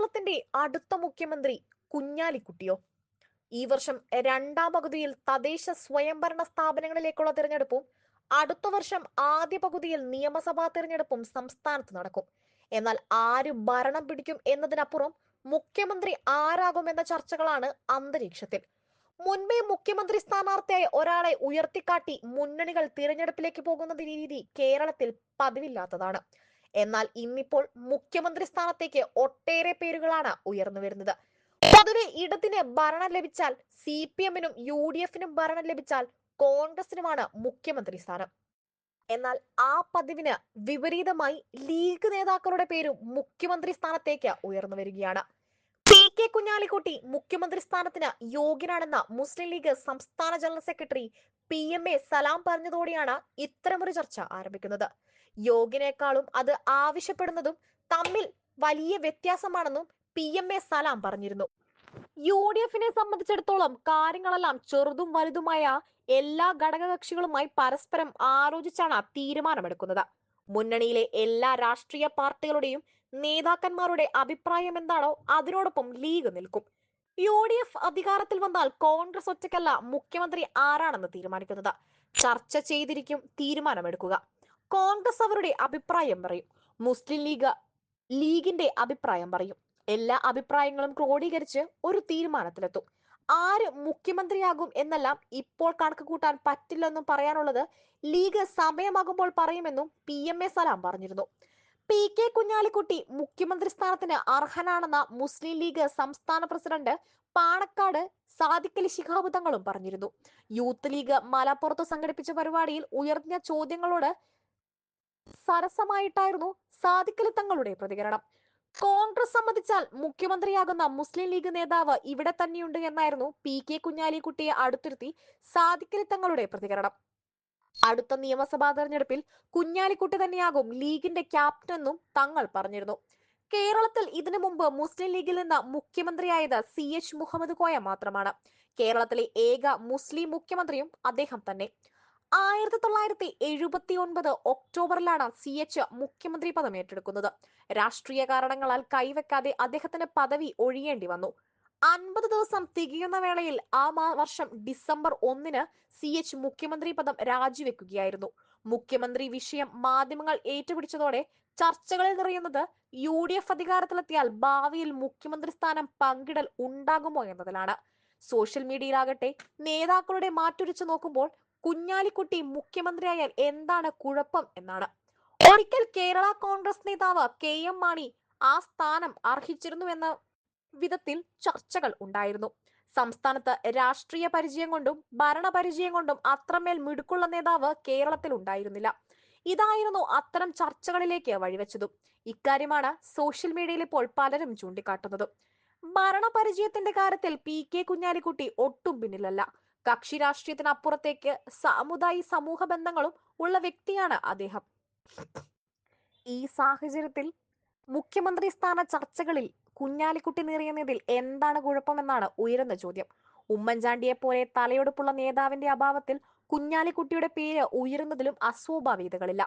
കേരളത്തിന്റെ അടുത്ത മുഖ്യമന്ത്രി കുഞ്ഞാലിക്കുട്ടിയോ? ഈ വർഷം രണ്ടാം പകുതിയിൽ തദ്ദേശ സ്വയംഭരണ സ്ഥാപനങ്ങളിലേക്കുള്ള തിരഞ്ഞെടുപ്പും അടുത്ത വർഷം ആദ്യ പകുതിയിൽ നിയമസഭാ തിരഞ്ഞെടുപ്പും സംസ്ഥാനത്ത് നടക്കും. എന്നാൽ ആര് ഭരണം പിടിക്കും എന്നതിനപ്പുറം മുഖ്യമന്ത്രി ആരാകുമെന്ന ചർച്ചകളാണ് അന്തരീക്ഷത്തിൽ. മുൻപേ മുഖ്യമന്ത്രി സ്ഥാനാർത്ഥിയായി ഒരാളെ ഉയർത്തിക്കാട്ടി മുന്നണികൾ തിരഞ്ഞെടുപ്പിലേക്ക് പോകുന്ന രീതി കേരളത്തിൽ പതിവില്ലാത്തതാണ്. എന്നാൽ ഇന്നിപ്പോൾ മുഖ്യമന്ത്രി സ്ഥാനത്തേക്ക് ഒട്ടേറെ പേരുകളാണ് ഉയർന്നു വരുന്നത്. പൊതുവെ ഇടത്തിന് ഭരണം ലഭിച്ചാൽ സി പി എമ്മിനും യു ഡി എഫിനും ഭരണം ലഭിച്ചാൽ കോൺഗ്രസിനുമാണ് മുഖ്യമന്ത്രി സ്ഥാനം. എന്നാൽ ആ പതിവിന് വിപരീതമായി ലീഗ് നേതാക്കളുടെ പേരും മുഖ്യമന്ത്രി സ്ഥാനത്തേക്ക് ഉയർന്നു വരികയാണ്. പി കെ കുഞ്ഞാലിക്കുട്ടി മുഖ്യമന്ത്രി സ്ഥാനത്തിന് യോഗ്യനാണെന്ന മുസ്ലിം ലീഗ് സംസ്ഥാന general secretary P M A Salam പറഞ്ഞതോടെയാണ് ഇത്തരമൊരു ചർച്ച ആരംഭിക്കുന്നത്. യോഗ്യനേക്കാളും അത് ആവശ്യപ്പെടുന്നതും തമ്മിൽ വലിയ വ്യത്യാസമാണെന്നും പി എം എ സലാം പറഞ്ഞിരുന്നു. യു ഡി എഫിനെ സംബന്ധിച്ചിടത്തോളം കാര്യങ്ങളെല്ലാം ചെറുതും വലുതുമായ എല്ലാ ഘടകകക്ഷികളുമായി പരസ്പരം ആലോചിച്ചാണ് തീരുമാനമെടുക്കുന്നത്. മുന്നണിയിലെ എല്ലാ രാഷ്ട്രീയ പാർട്ടികളുടെയും നേതാക്കന്മാരുടെ അഭിപ്രായം എന്താണോ അതിനോടൊപ്പം ലീഗ് നിൽക്കും. യു ഡി എഫ് അധികാരത്തിൽ വന്നാൽ കോൺഗ്രസ് ഒറ്റയ്ക്കല്ല മുഖ്യമന്ത്രി ആരാണെന്ന് തീരുമാനിക്കുന്നത്. ചർച്ച ചെയ്തിരിക്കും തീരുമാനമെടുക്കുക. കോൺഗ്രസ് അവരുടെ അഭിപ്രായം പറയും. മുസ്ലിം ലീഗ് ലീഗിന്റെ അഭിപ്രായം പറയും. എല്ലാ അഭിപ്രായങ്ങളും ക്രോഡീകരിച്ച് ഒരു തീരുമാനത്തിലെത്തും. ആര് മുഖ്യമന്ത്രിയാകും എന്നെല്ലാം ഇപ്പോൾ കണക്ക് കൂട്ടാൻ പറ്റില്ലെന്നും പറയാനുള്ളത് ലീഗ് സമയമാകുമ്പോൾ പറയുമെന്നും പി എം എ സലാം പറഞ്ഞിരുന്നു. പി കെ കുഞ്ഞാലിക്കുട്ടി മുഖ്യമന്ത്രി സ്ഥാനത്തിന് അർഹനാണെന്ന മുസ്ലിം ലീഗ് സംസ്ഥാന പ്രസിഡന്റ് പാണക്കാട് സാദിക്കലി ശിഹാബ് തങ്ങളും പറഞ്ഞിരുന്നു. യൂത്ത് ലീഗ് മലപ്പുറത്ത് സംഘടിപ്പിച്ച പരിപാടിയിൽ ഉയർന്ന ചോദ്യങ്ങളോട് സരസമായിട്ടായിരുന്നു സാദിഖലി തങ്ങളുടെ പ്രതികരണം. കോൺഗ്രസ് സമ്മതിച്ചാൽ മുഖ്യമന്ത്രിയാകുന്ന മുസ്ലിം ലീഗ് നേതാവ് ഇവിടെ തന്നെയുണ്ട് എന്നായിരുന്നു പി കെ കുഞ്ഞാലിക്കുട്ടിയെ അടുത്തിരുത്തി സാദിഖലി തങ്ങളുടെ പ്രതികരണം. അടുത്ത നിയമസഭാ തെരഞ്ഞെടുപ്പിൽ കുഞ്ഞാലിക്കുട്ടി തന്നെയാകും ലീഗിന്റെ ക്യാപ്റ്റൻ എന്നും തങ്ങൾ പറഞ്ഞിരുന്നു. കേരളത്തിൽ ഇതിനു മുമ്പ് മുസ്ലിം ലീഗിൽ നിന്ന് മുഖ്യമന്ത്രിയായത് സി എച്ച് മുഹമ്മദ് കോയ മാത്രമാണ്. കേരളത്തിലെ ഏക മുസ്ലിം മുഖ്യമന്ത്രിയും അദ്ദേഹം തന്നെ. ആയിരത്തി തൊള്ളായിരത്തി എഴുപത്തി ഒൻപത് ഒക്ടോബറിലാണ് സി എച്ച് മുഖ്യമന്ത്രി പദം ഏറ്റെടുക്കുന്നത്. രാഷ്ട്രീയ കാരണങ്ങളാൽ കൈവെക്കാതെ അദ്ദേഹത്തിന് പദവി ഒഴിയേണ്ടി വന്നു. അൻപത് ദിവസം തികയുന്ന വേളയിൽ ആ വർഷം ഡിസംബർ ഒന്നിന് സി എച്ച് മുഖ്യമന്ത്രി പദം രാജിവെക്കുകയായിരുന്നു. മുഖ്യമന്ത്രി വിഷയം മാധ്യമങ്ങൾ ഏറ്റുപിടിച്ചതോടെ ചർച്ചകളിൽ നിറയുന്നത് യു ഡി എഫ് അധികാരത്തിലെത്തിയാൽ ഭാവിയിൽ മുഖ്യമന്ത്രി സ്ഥാനം പങ്കിടൽ ഉണ്ടാകുമോ എന്നതിലാണ്. സോഷ്യൽ മീഡിയയിലാകട്ടെ നേതാക്കളുടെ മാറ്റുരച്ചു നോക്കുമ്പോൾ കുഞ്ഞാലിക്കുട്ടി മുഖ്യമന്ത്രിയായാൽ എന്താണ് കുഴപ്പം എന്നാണ്. ഒരിക്കൽ കേരള കോൺഗ്രസ് നേതാവ് കെ എം മാണി ആ സ്ഥാനം അർഹിച്ചിരുന്നുവെന്ന വിധത്തിൽ ചർച്ചകൾ ഉണ്ടായിരുന്നു. സംസ്ഥാനത്ത് രാഷ്ട്രീയ പരിചയം കൊണ്ടും ഭരണപരിചയം കൊണ്ടും അത്രമേൽ മിടുക്കുള്ള നേതാവ് കേരളത്തിൽ ഉണ്ടായിരുന്നില്ല. ഇതായിരുന്നു അത്തരം ചർച്ചകളിലേക്ക് വഴിവെച്ചതും. ഇക്കാര്യമാണ് സോഷ്യൽ മീഡിയയിൽ ഇപ്പോൾ പലരും ചൂണ്ടിക്കാട്ടുന്നത്. ഭരണപരിചയത്തിന്റെ കാര്യത്തിൽ പി കെ കുഞ്ഞാലിക്കുട്ടി ഒട്ടും പിന്നിലല്ല. കക്ഷി രാഷ്ട്രീയത്തിനപ്പുറത്തേക്ക് സാമുദായി സമൂഹ ബന്ധങ്ങളും ഉള്ള വ്യക്തിയാണ് അദ്ദേഹം. ഈ സാഹചര്യത്തിൽ മുഖ്യമന്ത്രി സ്ഥാന ചർച്ചകളിൽ കുഞ്ഞാലിക്കുട്ടി നേറിയുന്നതിൽ എന്താണ് കുഴപ്പമെന്നാണ് ഉയരുന്ന ചോദ്യം. ഉമ്മൻചാണ്ടിയെ പോലെ തലയെടുപ്പുള്ള നേതാവിന്റെ അഭാവത്തിൽ കുഞ്ഞാലിക്കുട്ടിയുടെ പേര് ഉയരുന്നതിലും അസ്വാഭാവികതകളില്ല.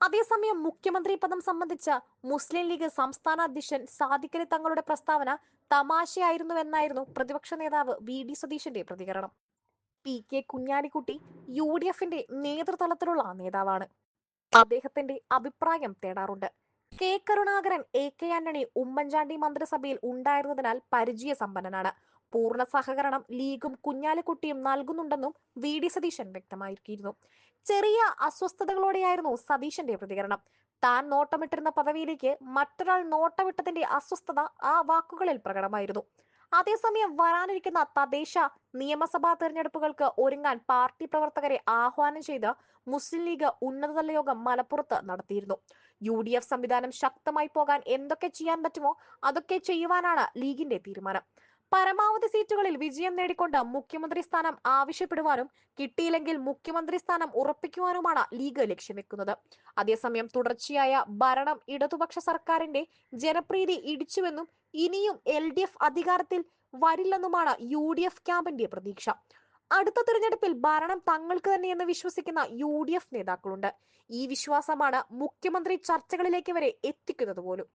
അതേസമയം മുഖ്യമന്ത്രി പദം സംബന്ധിച്ച മുസ്ലിം ലീഗ് സംസ്ഥാന അധ്യക്ഷൻ സാദിഖലി തങ്ങളുടെ പ്രസ്താവന തമാശയായിരുന്നുവെന്നായിരുന്നു പ്രതിപക്ഷ നേതാവ് വി ഡി സതീശന്റെ പ്രതികരണം. P. K. Kunhalikutty U D എഫിന്റെ നേതൃതലത്തിലുള്ള നേതാവാണ്. അദ്ദേഹത്തിന്റെ അഭിപ്രായം തേടാറുണ്ട്. K. Karunakaran A. K. Antony Oommen Chandy മന്ത്രിസഭയിൽ ഉണ്ടായിരുന്നതിനാൽ പരിചയ സമ്പന്നനാണ്. പൂർണ സഹകരണം ലീഗും കുഞ്ഞാലിക്കുട്ടിയും നൽകുന്നുണ്ടെന്നും വി. ഡി. സതീശൻ വ്യക്തമാക്കിയിരുന്നു. ചെറിയ അസ്വസ്ഥതകളോടെയായിരുന്നു സതീശന്റെ പ്രതികരണം. താൻ നോട്ടമിട്ടിരുന്ന പദവിയിലേക്ക് മറ്റൊരാൾ നോട്ടമിട്ടതിന്റെ അസ്വസ്ഥത ആ വാക്കുകളിൽ പ്രകടമായിരുന്നു. അതേസമയം വരാനിരിക്കുന്ന തദ്ദേശ നിയമസഭാ തെരഞ്ഞെടുപ്പുകൾക്ക് ഒരുങ്ങാൻ പാർട്ടി പ്രവർത്തകരെ ആഹ്വാനം ചെയ്ത് മുസ്ലിം ലീഗ് ഉന്നതതല യോഗം മലപ്പുറത്ത് നടത്തിയിരുന്നു. യു ഡി എഫ് സംവിധാനം ശക്തമായി പോകാൻ എന്തൊക്കെ ചെയ്യാൻ പറ്റുമോ അതൊക്കെ ചെയ്യുവാനാണ് ലീഗിന്റെ തീരുമാനം. പരമാവധി സീറ്റുകളിൽ വിജയം നേടിക്കൊണ്ട് മുഖ്യമന്ത്രി സ്ഥാനം ആവശ്യപ്പെടുവാനും കിട്ടിയില്ലെങ്കിൽ മുഖ്യമന്ത്രി സ്ഥാനം ഉറപ്പിക്കുവാനുമാണ് ലീഗ് ലക്ഷ്യം വെക്കുന്നത് അതേസമയം തുടർച്ചയായ ഭരണം ഇടതുപക്ഷ സർക്കാരിന്റെ ജനപ്രീതി ഇടിച്ചുവെന്നും ഇനിയും എൽ ഡി എഫ് അധികാരത്തിൽ വരില്ലെന്നുമാണ് യു ഡി എഫ് ക്യാമ്പിന്റെ പ്രതീക്ഷ. അടുത്ത തിരഞ്ഞെടുപ്പിൽ ഭരണം തങ്ങൾക്ക് തന്നെയെന്ന് വിശ്വസിക്കുന്ന യു ഡി എഫ് നേതാക്കളുണ്ട്. ഈ വിശ്വാസമാണ് മുഖ്യമന്ത്രി ചർച്ചകളിലേക്ക് വരെ എത്തിക്കുന്നത് പോലും